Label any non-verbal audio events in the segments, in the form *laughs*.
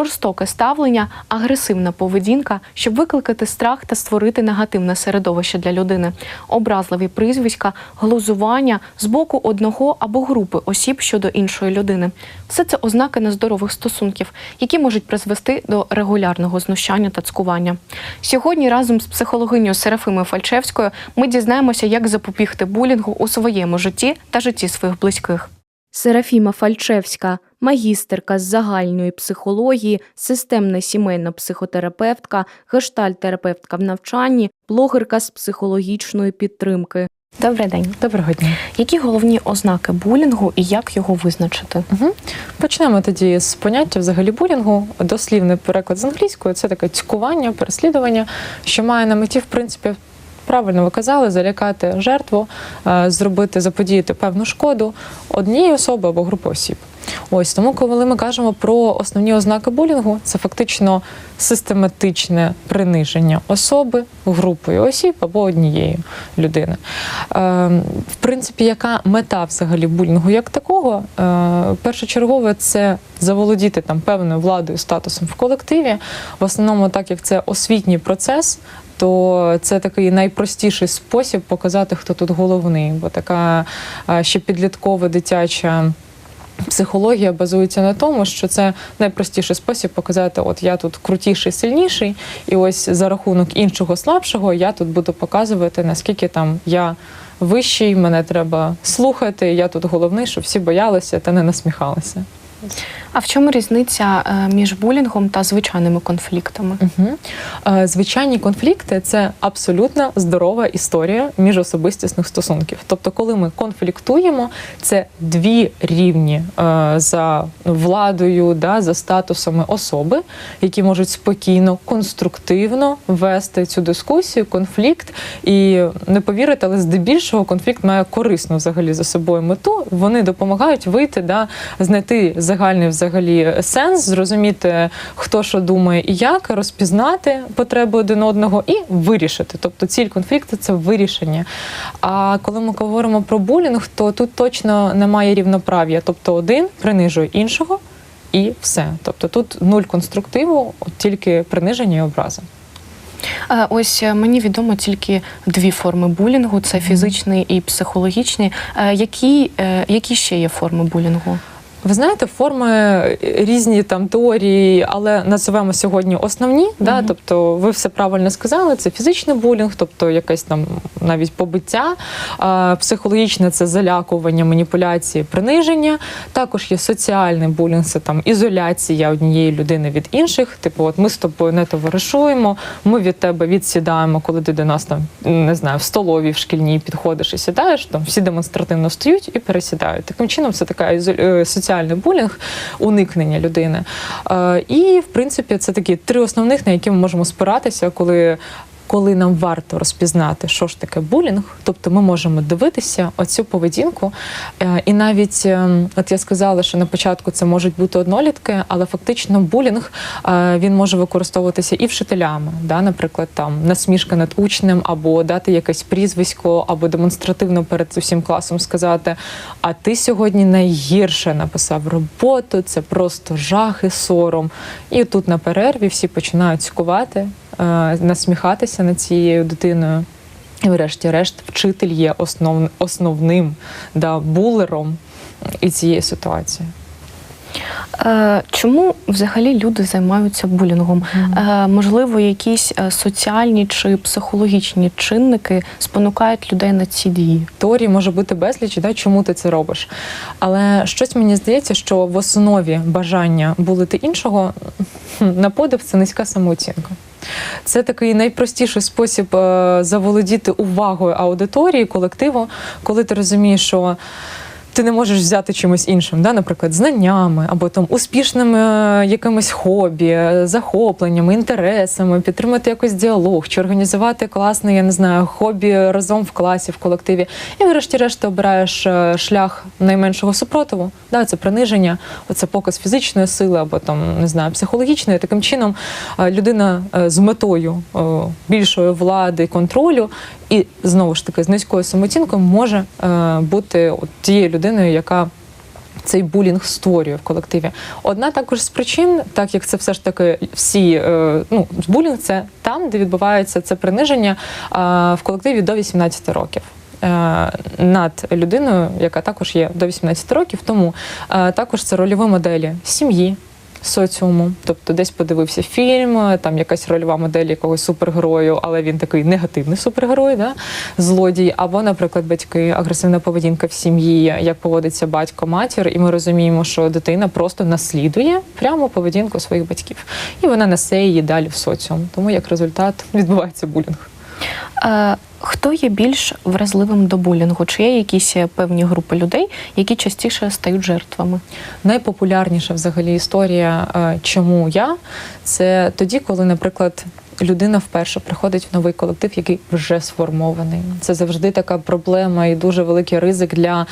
жорстоке ставлення, агресивна поведінка, щоб викликати страх та створити негативне середовище для людини, образливі прізвиська, глузування з боку одного або групи осіб щодо іншої людини. Все це ознаки нездорових стосунків, які можуть призвести до регулярного знущання та цькування. Сьогодні разом з психологинею Серафимою Фальчевською ми дізнаємося, як запобігти булінгу у своєму житті та житті своїх близьких. Серафіма Фальчевська, магістерка з загальної психології, системна сімейна психотерапевтка, гештальтерапевтка в навчанні, блогерка з психологічної підтримки. Добрий день. Доброго дня. Які головні ознаки булінгу і як його визначити? Угу. Почнемо тоді з поняття взагалі булінгу. Дослівний переклад з англійської це таке цькування, переслідування, що має на меті, в принципі, правильно ви казали, залякати жертву, е, зробити, заподіяти певну шкоду однієї особи або групи осіб. Ось тому, коли ми кажемо про основні ознаки булінгу, це фактично систематичне приниження особи групою осіб або однієї людини. Е, в принципі, яка мета взагалі булінгу як такого? Е, першочергове це заволодіти там певною владою, статусом в колективі. В основному, так як це освітній процес, то це такий найпростіший спосіб показати, хто тут головний, бо така е, ще підліткова дитяча. Психологія базується на тому, що це найпростіший спосіб показати, от я тут крутіший, сильніший, і ось за рахунок іншого слабшого я тут буду показувати, наскільки там я вищий, мене треба слухати. Я тут головний, щоб всі боялися та не насміхалися. А в чому різниця е, між булінгом та звичайними конфліктами? Угу. Звичайні конфлікти це абсолютно здорова історія міжособистісних стосунків. Тобто, коли ми конфліктуємо, це дві рівні е, за владою, да, за статусами особи, які можуть спокійно, конструктивно вести цю дискусію, конфлікт. І не повірите, але здебільшого конфлікт має корисну взагалі за собою мету. Вони допомагають вийти, да, знайти загальний взагалі сенс, зрозуміти, хто що думає і як, розпізнати потреби один одного і вирішити. Тобто ціль конфлікту це вирішення. А коли ми говоримо про булінг, то тут точно немає рівноправ'я. Тобто один принижує іншого і все. Тобто тут нуль конструктиву, тільки приниження і образа. Е, Ось е, мені відомо тільки дві форми булінгу: це фізичний і психологічний. Е, Які, е, які ще є форми булінгу? Ви знаєте, форми різні там теорії, але називаємо сьогодні основні. Да? Тобто, ви все правильно сказали. Це фізичний булінг, тобто якесь там навіть побиття, а, психологічне це залякування, маніпуляції, приниження. Також є соціальний булінг, це там ізоляція однієї людини від інших. Типу, от ми з тобою не товаришуємо, ми від тебе відсідаємо, коли ти до нас там не знаю, в столовій, в шкільній підходиш і сідаєш. Там всі демонстративно стоять і пересідають. Таким чином, це така ізо- е, соціальний булінг, уникнення людини. Е, І в принципі, це такі три основних, на які ми можемо спиратися, коли. Коли нам варто розпізнати, що ж таке булінг, тобто ми можемо дивитися оцю поведінку. Е, І навіть, е, от я сказала, що на початку це можуть бути однолітки, але фактично булінг е, він може використовуватися і вчителями, да, наприклад, там насмішка над учнем, або дати якесь прізвисько, або демонстративно перед усім класом сказати: А ти сьогодні найгірше написав роботу, це просто жах і сором. І тут на перерві всі починають цькувати, е, насміхатися над цією дитиною. І врешті-решт, вчитель є основ, основним да, булером і цієї ситуації. Е, Чому взагалі люди займаються булінгом? Е, Можливо, якісь е, соціальні чи психологічні чинники спонукають людей на ці дії? Теорії може бути безліч, да, чому ти це робиш. Але щось мені здається, що в основі бажання булити іншого на подив це низька самооцінка. Це такий найпростіший спосіб е, заволодіти увагою аудиторії, колективу, коли ти розумієш, що. Ти не можеш взяти чимось іншим, да, наприклад, знаннями або там успішними е, якимись хобі, е, захопленнями, інтересами, підтримати якось діалог чи організувати класне, я не знаю, хобі разом в класі, в колективі. І врешті-решт обираєш е, шлях найменшого супротиву. Да, це приниження, оце показ фізичної сили або там не знаю, психологічної. Таким чином людина з метою більшої влади, контролю і знову ж таки з низькою самооцінкою може е, бути от тією людиною, яка цей булінг створює в колективі. Одна також з причин, так як це все ж таки всі е, ну, булінг це там, де відбувається це приниження е, в колективі до 18 років. е, Над людиною, яка також є до 18 років, тому е, також це рольові моделі сім'ї, соціуму. Тобто десь подивився фільм, там якась рольова модель якогось супергерою, але він такий негативний супергерой, да? злодій. Або, наприклад, батьки, агресивна поведінка в сім'ї, як поводиться батько, матір, і ми розуміємо, що дитина просто наслідує прямо поведінку своїх батьків, і вона несе її далі в соціум. Тому як результат відбувається булінг. Хто є більш вразливим до булінгу? Чи є якісь е, певні групи людей, які частіше стають жертвами? Найпопулярніша взагалі історія, е, чому я, це тоді, коли, наприклад, людина вперше приходить в новий колектив, який вже сформований. Це завжди така проблема і дуже великий ризик для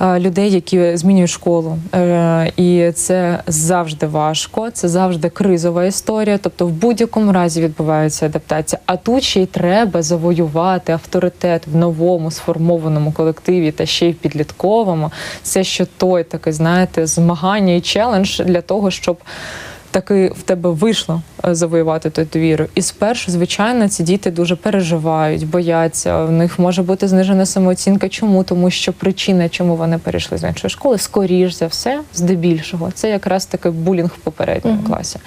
е, людей, які змінюють школу. Е, І це завжди важко, це завжди кризова історія. Тобто, в будь-якому разі відбувається адаптація. А тут ще й треба завоювати авторитет в новому сформованому колективі та ще й підлітковому. Це ще той такий, знаєте, змагання і челендж для того, щоб таки в тебе вийшло завоювати ту довіру. І спершу, звичайно, ці діти дуже переживають, бояться. В них може бути знижена самооцінка. Чому? Тому що причина, чому вони перейшли з іншої школи, скоріш за все, здебільшого, це якраз таки булінг в попередньому Мгм. класі.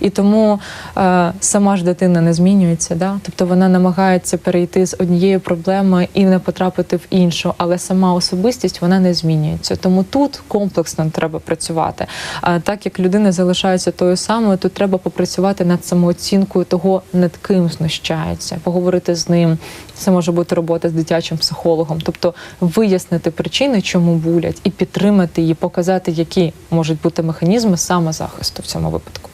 І тому е, сама ж дитина не змінюється, да? тобто вона намагається перейти з однієї проблеми і не потрапити в іншу, але сама особистість вона не змінюється. Тому тут комплексно треба працювати. А так як людина залишається тою самою, то треба попрацювати над самооцінкою того, над ким знущається, поговорити з ним. Це може бути робота з дитячим психологом, тобто вияснити причини, чому булять, і підтримати її, показати, які можуть бути механізми самозахисту в цьому випадку.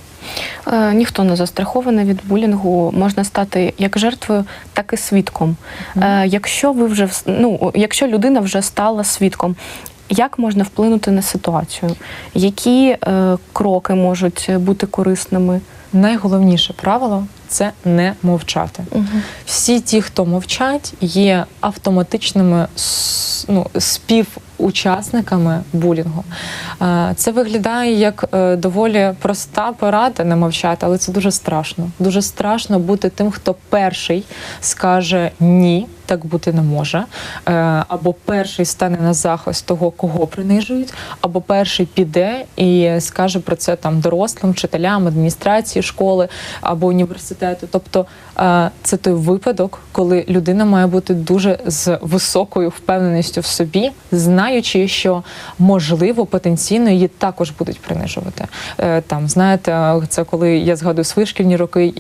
Е, Ніхто не застрахований від булінгу. Можна стати як жертвою, так і свідком. Е, Якщо ви вже ну, якщо людина вже стала свідком. Як можна вплинути на ситуацію? Які е, кроки можуть бути корисними? Найголовніше правило це не мовчати. Всі ті, хто мовчать, є автоматичними ну, співучасниками булінгу. Це виглядає як е, доволі проста порада не мовчати, але це дуже страшно. Дуже страшно бути тим, хто перший скаже ні. Так бути не може, Е, або перший стане на захист того, кого принижують, або перший піде і скаже про це там дорослим, вчителям, адміністрації школи або університету. Тобто е, це той випадок, коли людина має бути дуже з високою впевненістю в собі, знаючи, що можливо потенційно її також будуть принижувати. Е, Там знаєте, це коли я згадую свої шкільні роки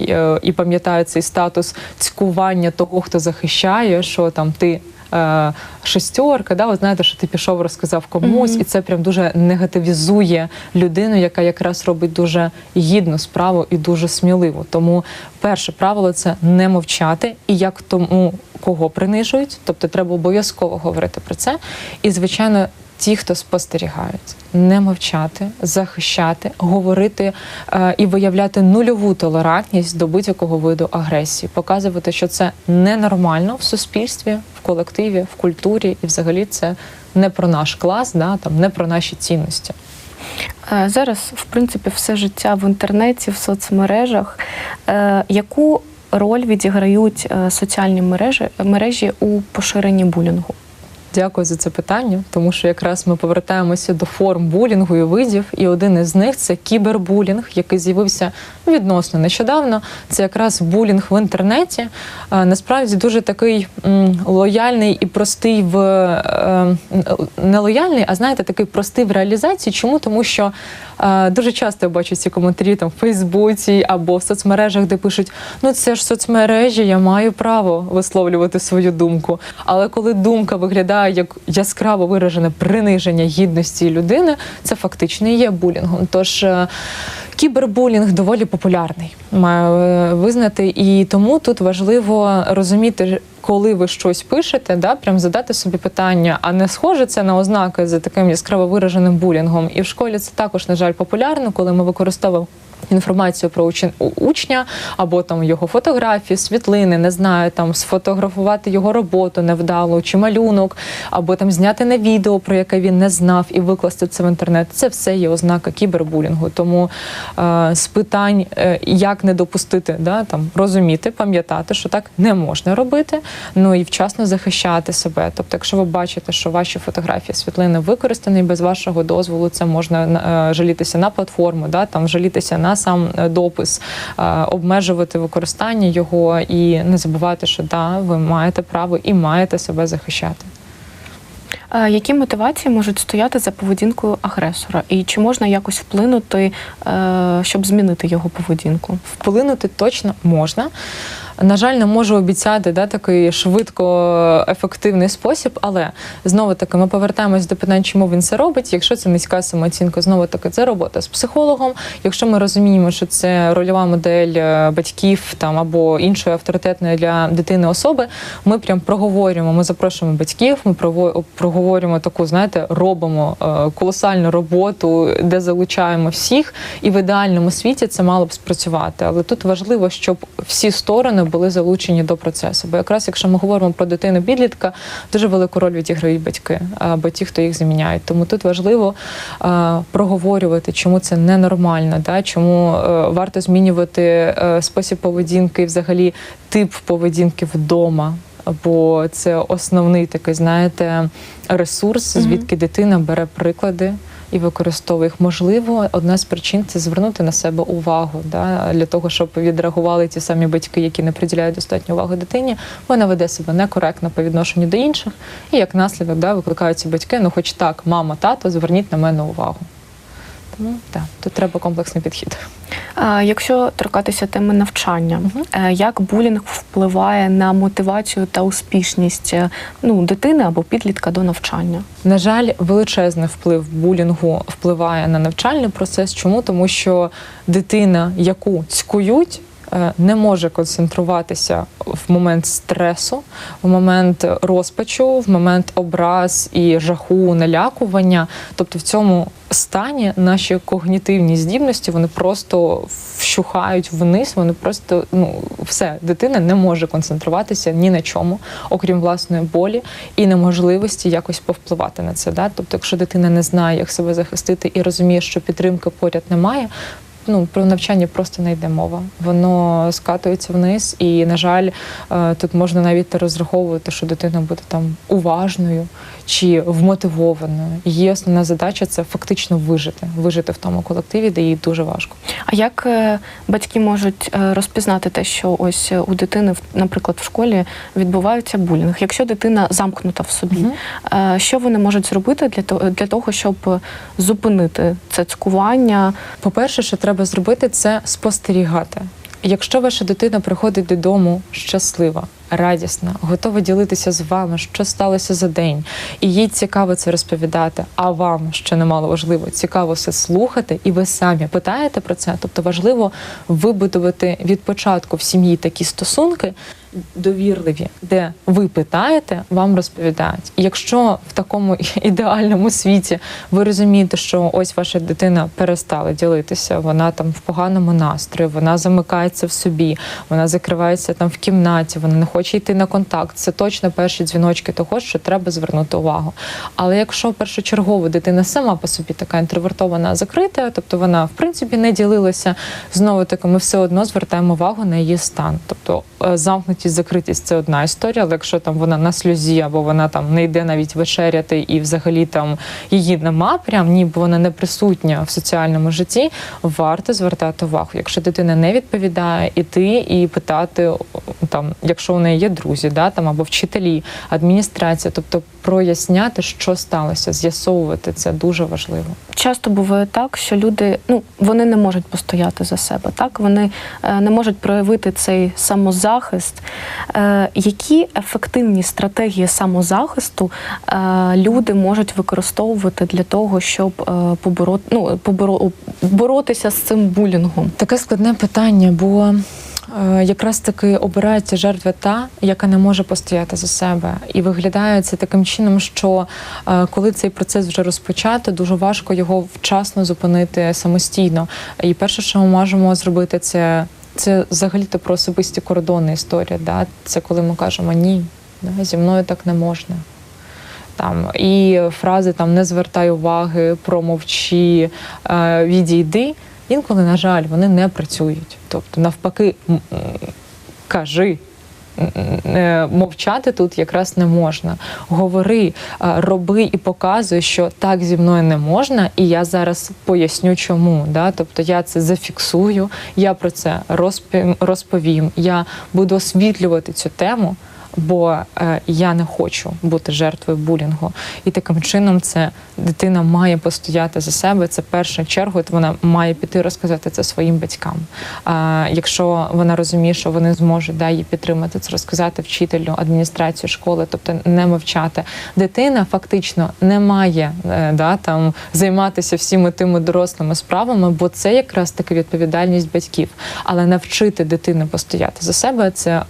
і пам'ятаю цей статус цькування того, хто захищає, що там ти. е, Шестерка, да, ви знаєте, що ти пішов, розказав комусь, Мгм. і це прям дуже негативізує людину, яка якраз робить дуже гідну справу і дуже сміливу. Тому перше правило це не мовчати, і як тому, кого принижують, тобто треба обов'язково говорити про це. І звичайно, ті, хто спостерігають, не мовчати, захищати, говорити е, і виявляти нульову толерантність до будь-якого виду агресії, показувати, що це ненормально в суспільстві, в колективі, в культурі, і взагалі це не про наш клас, да, там не про наші цінності. Е, Зараз, в принципі, все життя в інтернеті, в соцмережах. Е, Яку роль відіграють е, соціальні мережі, мережі у поширенні булінгу? Дякую за це питання, тому що якраз ми повертаємося до форм булінгу і видів, і один із них це кібербулінг, який з'явився відносно нещодавно. Це якраз булінг в інтернеті. Насправді дуже такий лояльний і простий в е, не лояльний, а знаєте, такий простий в реалізації. Чому? Тому що дуже часто я бачу ці коментарі там в Фейсбуці або в соцмережах, де пишуть: ну це ж соцмережі, я маю право висловлювати свою думку. Але коли думка виглядає як яскраво виражене приниження гідності людини, це фактично і є булінгом. Тож е, кібербулінг доволі популярний, маю е, визнати, і тому тут важливо розуміти. Коли ви щось пишете, да, прям задати собі питання, а не схоже це на ознаки за таким яскраво вираженим булінгом. І в школі це також, на жаль, популярно, коли ми використовуємо Інформацію про учня або там його фотографії, світлини, не знаю, там сфотографувати його роботу невдалу чи малюнок, або там зняти на відео, про яке він не знав, і викласти це в інтернет. Це все є ознака кібербулінгу. Тому е, з питань, е, як не допустити, да, там розуміти, пам'ятати, що так не можна робити, ну і вчасно захищати себе. Тобто, якщо ви бачите, що ваші фотографії, світлини використані без вашого дозволу, це можна е, жалітися на платформу, да, там жалітися на сам е, допис, е, обмежувати використання його і не забувати, що да, ви маєте право і маєте себе захищати. Е, Які мотивації можуть стояти за поведінкою агресора? І чи можна якось вплинути, щоб змінити його поведінку? Вплинути точно можна. На жаль, не можу обіцяти да, такий швидко ефективний спосіб, але знову таки ми повертаємось до питань, чому він це робить. Якщо це низька самооцінка, знову таки це робота з психологом. Якщо ми розуміємо, що це рольова модель е, батьків там або іншої авторитетної для дитини особи, ми прям проговорюємо. Ми запрошуємо батьків, ми проговорюємо таку, знаєте, робимо е, колосальну роботу, де залучаємо всіх, і в ідеальному світі це мало б спрацювати. Але тут важливо, щоб всі сторони були залучені до процесу. Бо якраз якщо ми говоримо про дитину підлітка, дуже велику роль відіграють батьки або ті, хто їх заміняють. Тому тут важливо проговорювати, чому це ненормально, да? чому е, варто змінювати е, спосіб поведінки, взагалі тип поведінки вдома. Бо це основний такий, знаєте, ресурс, звідки дитина бере приклади і використовує їх. Можливо, одна з причин це звернути на себе увагу, да, для того, щоб відреагували ті самі батьки, які не приділяють достатньо уваги дитині. Вона веде себе некоректно по відношенню до інших, і як наслідок да, викликають батьки, ну хоч так, мама, тато, зверніть на мене увагу. Тому так, тут треба комплексний підхід. Якщо торкатися теми навчання, е, як булінг впливає на мотивацію та успішність е, ну, дитини або підлітка до навчання? На жаль, величезний вплив булінгу впливає на навчальний процес. Чому? Тому що дитина, яку цькують, не може концентруватися в момент стресу, в момент розпачу, в момент образ і жаху, налякування. Тобто в цьому стані наші когнітивні здібності вони просто вщухають вниз. Вони просто ну все, дитина не може концентруватися ні на чому, окрім власної болі і неможливості якось повпливати на це. Да? Тобто, якщо дитина не знає, як себе захистити і розуміє, що підтримки поряд немає. Ну, про навчання просто не йде мова. Воно скатується вниз, і, на жаль, е, тут можна навіть розраховувати, що дитина буде там уважною чи вмотивованою. Її основна задача це фактично вижити, вижити в тому колективі, де їй дуже важко. А як е, батьки можуть е, розпізнати те, що ось у дитини, наприклад, в школі відбувається булінг? Якщо дитина замкнута в собі, е, що вони можуть зробити для того, для того, щоб зупинити це цькування? По-перше, що треба зробити, це спостерігати. Якщо ваша дитина приходить додому щаслива, радісна, готова ділитися з вами, що сталося за день, і їй цікаво це розповідати, а вам, що немало важливо, цікаво все слухати, і ви самі питаєте про це. Тобто важливо вибудувати від початку в сім'ї такі стосунки. Довірливі, де ви питаєте, вам розповідають. Якщо в такому *laughs* ідеальному світі ви розумієте, що ось ваша дитина перестала ділитися, вона там в поганому настрої, вона замикається в собі, вона закривається там в кімнаті, вона не хоче йти на контакт. Це точно перші дзвіночки того, що треба звернути увагу. Але якщо першочергово дитина сама по собі така інтровертована, закрита, тобто вона в принципі не ділилася, знову таки ми все одно звертаємо увагу на її стан. Тобто е, замкнутість, закритість це одна історія, але якщо там вона на сльозі або вона там не йде навіть вечеряти і взагалі там її нема, прям ніби вона не присутня в соціальному житті, варто звертати увагу. Якщо дитина не відповідає, іти і питати там, якщо у неї є друзі, да там або вчителі, адміністрація, тобто проясняти, що сталося, з'ясовувати це дуже важливо. Часто буває так, що люди ну вони не можуть постояти за себе, так вони е, не можуть проявити цей самозахист. Е, які ефективні стратегії самозахисту е, люди можуть використовувати для того, щоб е, побороти ну, поборо, боротися з цим булінгом? Таке складне питання, бо Якраз таки обирається жертва та, яка не може постояти за себе, і виглядає це таким чином, що е, коли цей процес вже розпочато, дуже важко його вчасно зупинити самостійно. І перше, що ми можемо зробити, це, це взагалі-то про особисті кордони історія. Да? Це коли ми кажемо ні, да? зі мною так не можна. Там і фрази там не звертай уваги, промовчи, е, відійди. Інколи, на жаль, вони не працюють. Тобто, навпаки, кажи. е, Мовчати тут якраз не можна. Говори, е, роби і показуй, що так зі мною не можна, і я зараз поясню, чому. Да? Тобто я це зафіксую, я про це розповім, я буду освітлювати цю тему бо е, я не хочу бути жертвою булінгу. І таким чином це дитина має постояти за себе. Це чергу от вона має піти розказати це своїм батькам. А якщо вона розуміє, що вони зможуть да, її підтримати, це розказати вчителю, адміністрацію школи, тобто не мовчати. Дитина фактично не має е, да, там займатися всіми тими дорослими справами, бо це якраз таки відповідальність батьків. Але навчити дитину постояти за себе це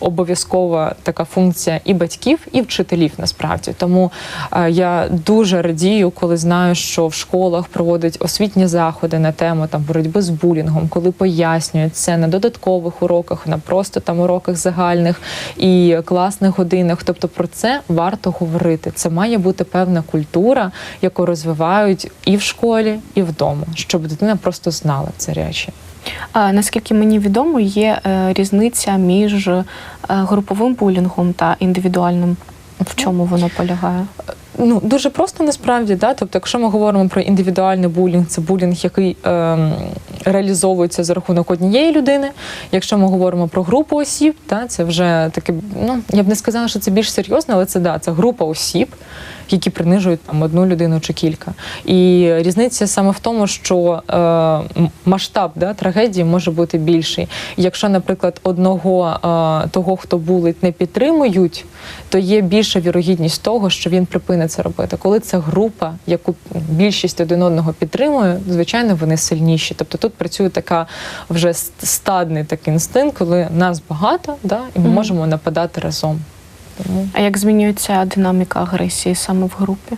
обов'язкова така функція і батьків, і вчителів насправді. Тому е, я дуже радію, коли знаю, що в школах проводять освітні заходи на тему там боротьби з булінгом, коли пояснюють це на додаткових уроках, на просто там уроках загальних і класних годинах. Тобто про це варто говорити. Це має бути певна культура, яку розвивають і в школі, і вдома, щоб дитина просто знала ці речі. Наскільки мені відомо, є е, різниця між е, груповим булінгом та індивідуальним. В чому воно полягає? Ну дуже просто насправді, да. Тобто, якщо ми говоримо про індивідуальний булінг, це булінг, який ем, реалізовується за рахунок однієї людини. Якщо ми говоримо про групу осіб, да, це вже таке, ну я б не сказала, що це більш серйозно, але це да, це група осіб, які принижують там одну людину чи кілька. І різниця саме в тому, що е, масштаб да, трагедії може бути більший. Якщо, наприклад, одного е, того, хто булить, не підтримують, то є більша вірогідність того, що він припинить це робити. Коли це група, яку більшість один одного підтримує, звичайно, вони сильніші. Тобто тут працює така вже стадний такий інстинкт, коли нас багато, да, і ми Мгм. можемо нападати разом. Тому А як змінюється динаміка агресії саме в групі?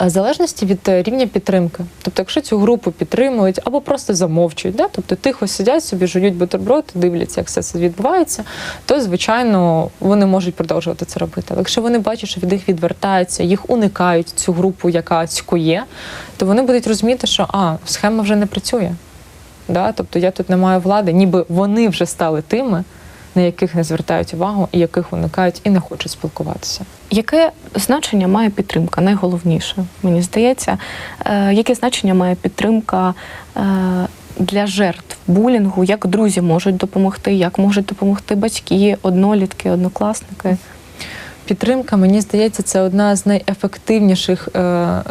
в залежності від е, рівня підтримки. Тобто, якщо цю групу підтримують або просто замовчують, да? тобто тихо сидять собі, жують бутерброд, дивляться, як все це відбувається, то звичайно вони можуть продовжувати це робити. Але якщо вони бачать, що від них відвертаються, їх уникають цю групу, яка цькує, то вони будуть розуміти, що а схема вже не працює. Да? Тобто я тут не маю влади, ніби вони вже стали тими, на яких не звертають увагу, і яких уникають і не хочуть спілкуватися. Яке значення має підтримка? Найголовніше, мені здається, Е, яке значення має підтримка е, для жертв булінгу? Як друзі можуть допомогти, як можуть допомогти батьки, однолітки, однокласники? Підтримка, мені здається, це одна з найефективніших е,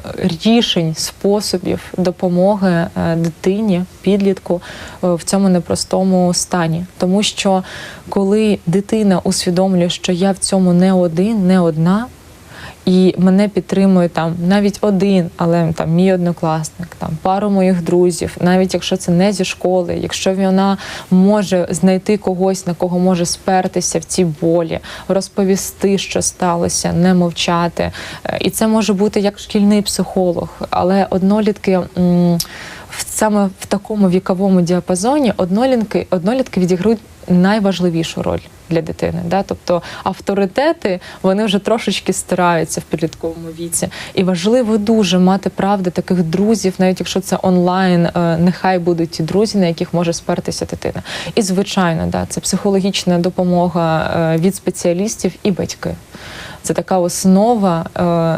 рішень, способів допомоги е, дитині, підлітку е, в цьому непростому стані. Тому що коли дитина усвідомлює, що я в цьому не один, не одна. І мене підтримує там навіть один, але там мій однокласник, там пару моїх друзів, навіть якщо це не зі школи, якщо вона може знайти когось, на кого може спертися в цій болі, розповісти, що сталося, не мовчати. Е, І це може бути як шкільний психолог, але однолітки. В- Саме в такому віковому діапазоні однолітки, однолітки відіграють найважливішу роль для дитини. Да? Тобто авторитети вони вже трошечки стираються в підлітковому віці. І важливо дуже мати правди таких друзів, навіть якщо це онлайн, е, нехай будуть ті друзі, на яких може спертися дитина. І звичайно, да, це психологічна допомога е, від спеціалістів і батьки. Це така основа.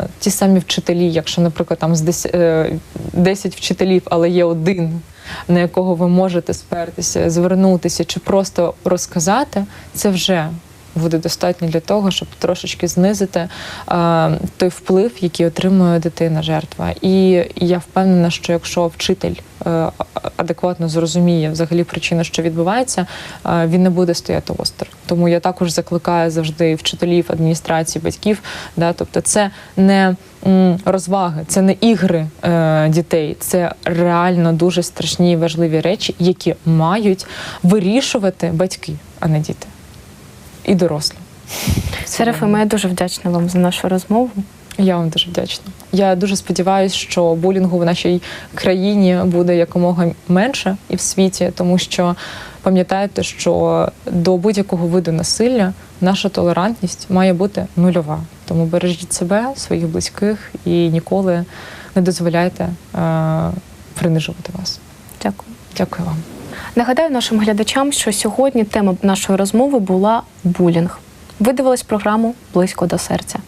Е, ті самі вчителі, якщо, наприклад, там з 10, е, 10 вчителів, але є один, на якого ви можете спертися, звернутися чи просто розказати, це вже буде достатньо для того, щоб трошечки знизити е, той вплив, який отримує дитина жертва. І я впевнена, що якщо вчитель е, адекватно зрозуміє взагалі причину, що відбувається, е, він не буде стояти осторонь. Тому я також закликаю завжди вчителів, адміністрації, батьків. Да, тобто, це не розваги, це не ігри е, дітей, це реально дуже страшні і важливі речі, які мають вирішувати батьки, а не діти і дорослі. Серафима, я дуже вдячна вам за нашу розмову. Я вам дуже вдячна. Я дуже сподіваюся, що булінгу в нашій країні буде якомога менше і в світі, тому що пам'ятайте, що до будь-якого виду насилля наша толерантність має бути нульова. Тому бережіть себе, своїх близьких і ніколи не дозволяйте е, принижувати вас. Дякую. Дякую вам. Нагадаю нашим глядачам, що сьогодні тема нашої розмови була булінг. Ви дивились програму близько до серця.